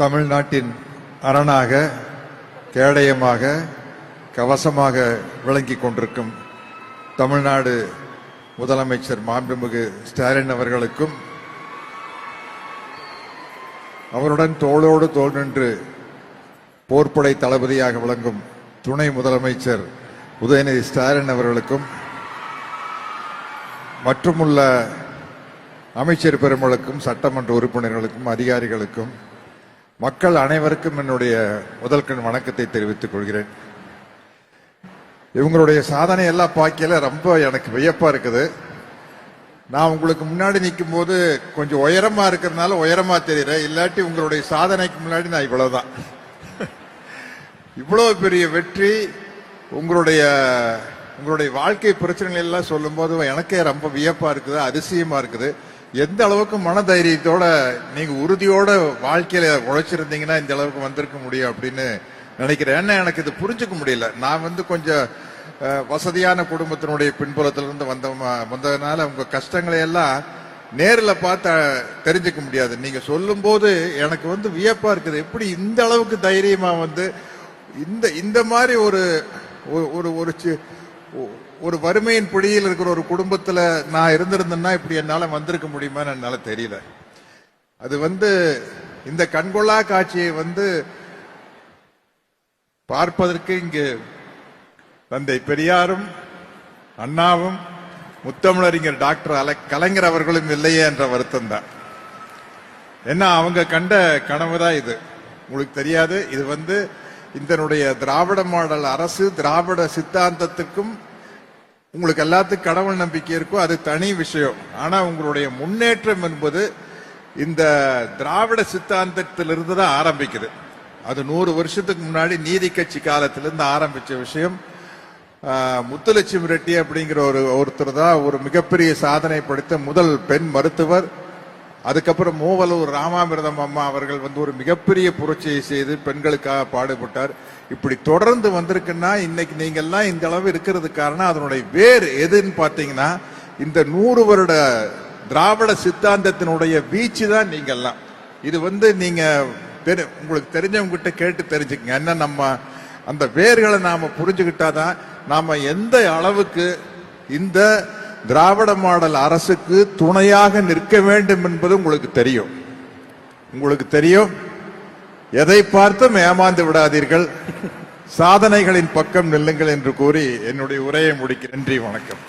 தமிழ்நாட்டின் அரணாக கேடயமாக கவசமாக விளங்கிக் கொண்டிருக்கும் தமிழ்நாடு முதலமைச்சர் மாண்புமிகு ஸ்டாலின் அவர்களுக்கும் அவருடன் தோளோடு தோல் நின்று போர்ப்படை தளபதியாக விளங்கும் துணை முதலமைச்சர் உதயநிதி ஸ்டாலின் அவர்களுக்கும் மற்றுமுள்ள அமைச்சர் பெருமளுக்கும் சட்டமன்ற உறுப்பினர்களுக்கும் அதிகாரிகளுக்கும் மக்கள் அனைவருக்கும் என்னுடைய முதல்கண் வணக்கத்தை தெரிவித்துக் கொள்கிறேன். இவங்களுடைய சாதனை எல்லாம் பார்க்கல ரொம்ப எனக்கு வியப்பா இருக்குது. நான் உங்களுக்கு முன்னாடி நிற்கும் போது கொஞ்சம் உயரமா இருக்கிறதுனால உயரமா தெரியுறேன் இல்லாட்டி உங்களுடைய சாதனைக்கு முன்னாடி நான் இவ்வளவுதான். இவ்வளவு பெரிய வெற்றி உங்களுடைய உங்களுடைய வாழ்க்கை பிரச்சனைகள் எல்லாம் சொல்லும்போது எனக்கே ரொம்ப வியப்பா இருக்குது அதிசயமா இருக்குது. எந்த அளவுக்கு மனதைரியத்தோட நீங்க உறுதியோட வாழ்க்கையில உழைச்சிருந்தீங்கன்னா இந்த அளவுக்கு வந்திருக்க முடியும் அப்படின்னு நினைக்கிறேன். ஏன்னா எனக்கு இது புரிஞ்சுக்க முடியல. நான் வந்து கொஞ்சம் வசதியான குடும்பத்தினுடைய பின்புலத்திலிருந்து வந்த வந்ததுனால உங்க கஷ்டங்களை எல்லாம் நேரில் பார்த்து தெரிஞ்சுக்க முடியாது. நீங்க சொல்லும்போது எனக்கு வந்து வியப்பா இருக்குது. எப்படி இந்த அளவுக்கு தைரியமா வந்து இந்த இந்த மாதிரி ஒரு ஒரு- ஒரு ஒரு ஒ- ஒரு வறுமையின் பிடியில் இருக்கிற ஒரு குடும்பத்துல நான் இருந்திருந்தேன்னா இப்படி என்னால வந்திருக்க முடியுமான்னு என்னால தெரியல. அது வந்து இந்த கண்கொள்ளா காட்சியை வந்து பார்ப்பதற்கு இங்கு தந்தை பெரியாரும் அண்ணாவும் முத்தமிழறிஞர் டாக்டர் அல கலைஞர் அவர்களும் இல்லையே என்ற வருத்தம் தான். ஏன்னா அவங்க கண்ட கனவு தான் இது. உங்களுக்கு தெரியாது இது வந்து இதனுடைய திராவிட மாடல் அரசு திராவிட சித்தாந்தத்துக்கும் உங்களுக்கு எல்லாத்துக்கும் கடவுள் நம்பிக்கை இருக்கும் அது தனி விஷயம். ஆனா உங்களுடைய முன்னேற்றம் என்பது இந்த திராவிட சித்தாந்தத்திலிருந்து தான் ஆரம்பிக்குது. அது நூறு வருஷத்துக்கு முன்னாடி நீதி கட்சி காலத்திலிருந்து ஆரம்பிச்ச விஷயம். முத்துலட்சுமி ரெட்டி அப்படிங்கிற ஒரு ஒருத்தர் தான் ஒரு மிகப்பெரிய சாதனை படைத்த முதல் பெண் மருத்துவர். அதுக்கப்புறம் மூவலூர் ராமாமிர்தம் அம்மா அவர்கள் வந்து ஒரு மிகப்பெரிய புரட்சியை செய்து பெண்களுக்காக பாடுபட்டார். இப்படி தொடர்ந்து வந்திருக்குன்னா இன்னைக்கு நீங்கள்லாம் இந்த அளவு இருக்கிறது காரணம் அதனுடைய வேர் எதுன்னு பார்த்தீங்கன்னா இந்த நூறு வருட திராவிட சித்தாந்தத்தினுடைய வீச்சு தான் நீங்கள்லாம். இது வந்து நீங்க தெரி- உங்களுக்கு தெரிஞ்சவங்க கிட்ட கேட்டு தெரிஞ்சுக்கங்க. என்ன நம்ம அந்த வேர்களை நாம புரிஞ்சுக்கிட்டாதான் நாம எந்த அளவுக்கு இந்த திராவிட மாடல் அரசுக்கு துணையாக நிற்க வேண்டும் என்பது உங்களுக்கு தெரியும். உங்களுக்கு தெரியும்? எதை பார்த்தும் ஏமாந்து விடாதீர்கள். சாதனைகளின் பக்கம் நில்லுங்கள் என்று கூறி என்னுடைய உரையை முடிக்க நன்றி வணக்கம்.